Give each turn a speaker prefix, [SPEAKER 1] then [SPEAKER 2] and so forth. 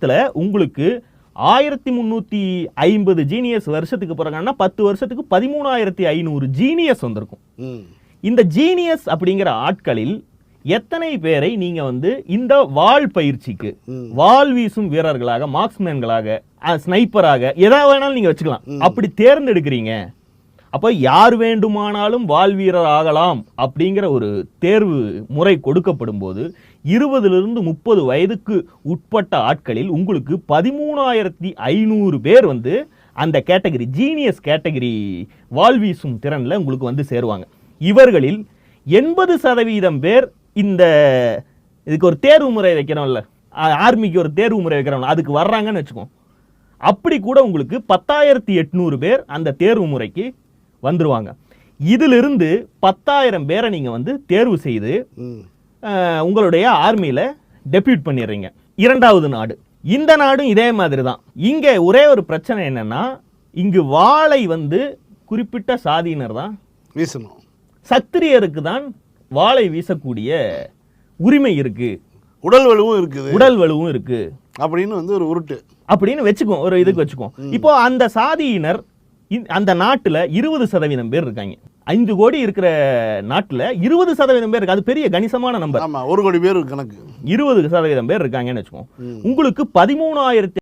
[SPEAKER 1] இதுல உங்களுக்கு ஆயிரத்தி முந்நூற்றி ஐம்பது ஜீனியஸ் வருஷத்துக்கு பிறகுன்னா பத்து வருஷத்துக்கு பதிமூணாயிரத்தி ஐநூறு ஜீனியஸ் வந்திருக்கும். இந்த ஜீனியஸ் அப்படிங்கிற ஆட்களில் எத்தனை பேரை நீங்க வந்து இந்த வாள் பயிற்சிக்கு. வாள் வீசும் வீரர்களாக மார்க்ஸ்மேன்களாக ஸ்னைப்பராக எதா வேணாலும் நீங்க வச்சுக்கலாம். அப்படி தேர்ந்தெடுக்கிறீங்க. அப்போ யார் வேண்டுமானாலும் வாழ்வீரர் ஆகலாம் அப்படிங்கிற ஒரு தேர்வு முறை கொடுக்கப்படும் போது இருபதிலிருந்து முப்பது வயதுக்கு உட்பட்ட ஆட்களில் உங்களுக்கு பதிமூணாயிரத்தி ஐநூறு பேர் வந்து அந்த கேட்டகரி ஜீனியஸ் கேட்டகரி வாழ்வீசும் திறனில் உங்களுக்கு வந்து சேருவாங்க. இவர்களில் எண்பது சதவீதம் பேர் இந்த இதுக்கு ஒரு தேர்வு முறை வைக்கிறோம்ல. ஆர்மிக்கு ஒரு தேர்வு முறை வைக்கிறோம்ல. அதுக்கு வர்றாங்கன்னு வச்சுக்கோம் அப்படி கூட உங்களுக்கு பத்தாயிரத்தி எட்நூறு பேர் அந்த தேர்வு முறைக்கு வந்துருவாங்க. இதிலிருந்து பத்தாயிரம் பேரை நீங்க வந்து தேர்வு செய்து உங்களுடைய ஆர்மியில டெபியூட் பண்ணிடுறீங்க. இரண்டாவது நாடு. இந்த நாடும் இதே மாதிரி தான் இங்க ஒரே ஒரு பிரச்சனை என்னன்னா இங்கு வாளை வந்து குறிப்பிட்ட சாதியினர் தான்
[SPEAKER 2] வீசணும்.
[SPEAKER 1] சத்திரியருக்கு தான் வாளை வீசக்கூடிய உரிமை இருக்கு.
[SPEAKER 2] உடல் வலுவும் இருக்குது.
[SPEAKER 1] உடல் வலுவும் இருக்கு.
[SPEAKER 2] அப்படின்னு வந்து ஒரு உருட்டு.
[SPEAKER 1] அப்படின்னு வச்சுக்குவோம் ஒரு இதுக்கு வச்சுக்குவோம். இப்போ அந்த சாதியினர் அந்த நாட்டுல இருபது சதவீதம் பேர் இருக்காங்க. ஐந்து கோடி இருக்கிற நாட்டுல இருபது சதவீதம் பேர் இருக்கு அது பெரிய கணிசமான நம்பர்.
[SPEAKER 2] ஒரு கோடி பேர் கணக்கு.
[SPEAKER 1] இருபது சதவீதம் பேர் இருக்காங்கன்னு வச்சுக்கோம்
[SPEAKER 2] ம்.
[SPEAKER 1] உங்களுக்கு பதிமூணாயிரத்தி